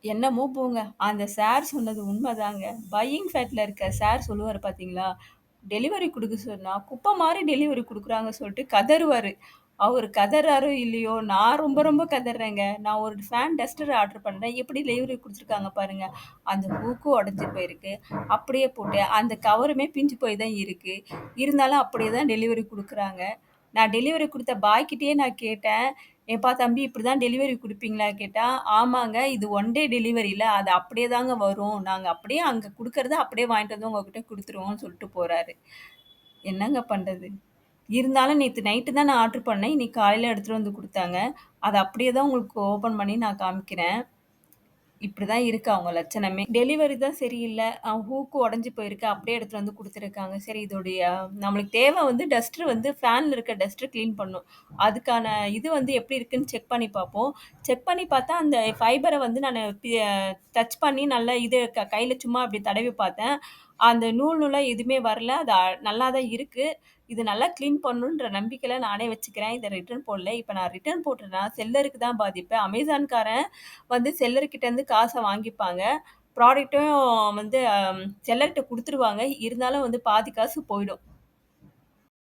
என்னமோ போங்க. அந்த சார் சொன்னது உண்மதாங்க. பையிங் ஃபேட்ல இருக்க சார் சொல்லுவாரு பார்த்தீங்களா? டெலிவரி குடுக்க சொன்னா, குப்ப மாரி டெலிவரி குடுக்குறாங்க சொல்ட்டு கதறுவாரு. அவரு கதறாரோ இல்லையோ, நான் ரொம்ப ரொம்ப கதர்றேங்க. நான் ஒரு ஃபேன் டஸ்டர் ஆர்டர் பண்ணேன். எப்படி டெலிவரி குடுத்துருக்காங்க பாருங்க. அந்த ஹூக்கும் உடைஞ்சு போயிருக்கு. அப்படியே போட்டு அந்த கவருமே பிஞ்சு போய் தான் இருக்கு. இருந்தாலும் அப்படியே தான் டெலிவரி குடுக்குறாங்க. நான் டெலிவரி குடுத்த பாய் கிட்டயே நான் கேட்டேன். "ஏப்பா தம்பி இப்படி தான் டெலிவரி கொடுப்பீங்களா கேட்டால் "ஆமாங்க. இது ஒன் டே டெலிவரியில் அது அப்படியே தாங்க வரும். நாங்கள் அப்படியே அங்கே கொடுக்கறத அப்படியே வாங்கிட்டு வந்து உங்ககிட்ட கொடுத்துருவோம்னு சொல்லிட்டு போகிறாரு என்னங்க பண்ணுறது இருந்தாலும் நேற்று நைட்டு தான் நான் ஆர்டர் பண்ணேன். இன்னைக்கு காலையில் எடுத்துகிட்டு வந்து கொடுத்தாங்க அதை அப்படியே தான் உங்களுக்கு ஓப்பன் பண்ணி நான் காமிக்கிறேன். இப்படிதான் இருக்கு அவங்க லட்சணமே. டெலிவரி தான் சரியில்ல. அ ஹூக்கு உடைஞ்சு போயிருக்கு. அப்படியே எடுத்துட்டு வந்து குடுத்துருக்காங்க. சரி இதோடைய நம்மளுக்கு தேவை வந்து டஸ்டர் வந்து ஃபேன்ல இருக்க டஸ்டர் கிளீன் பண்ணும். அதுக்கான இது வந்து எப்படி இருக்குன்னு செக் பண்ணி பார்ப்போம். செக் பண்ணி பார்த்தா அந்த ஃபைபர வந்து நானு பி டச் பண்ணி நல்லா இது க கையில சும்மா அப்படி தடவி பார்த்தேன். அந்த நூல் நூலா எதுவுமே வரல. அது அ நல்லா தான் இருக்கு. இது நல்லா கிளீன் பண்ணுன்ற நம்பிக்கையில நானே வச்சுக்கிறேன். இத ரிட்டர்ன் போடல. இப்ப நான் ரிட்டர்ன் போட்டேன்னா, செல்லருக்கு தான் பாதிப்பு. அமேசான்காரன் வந்து செல்லர் காசை காச வாங்கிப்பாங்க. ப்ராடக்ட்டும் வந்து அ செல்லர்ட்ட குடுத்துருவாங்க. இருந்தாலும் வந்து பாதி காசு போயிடும்.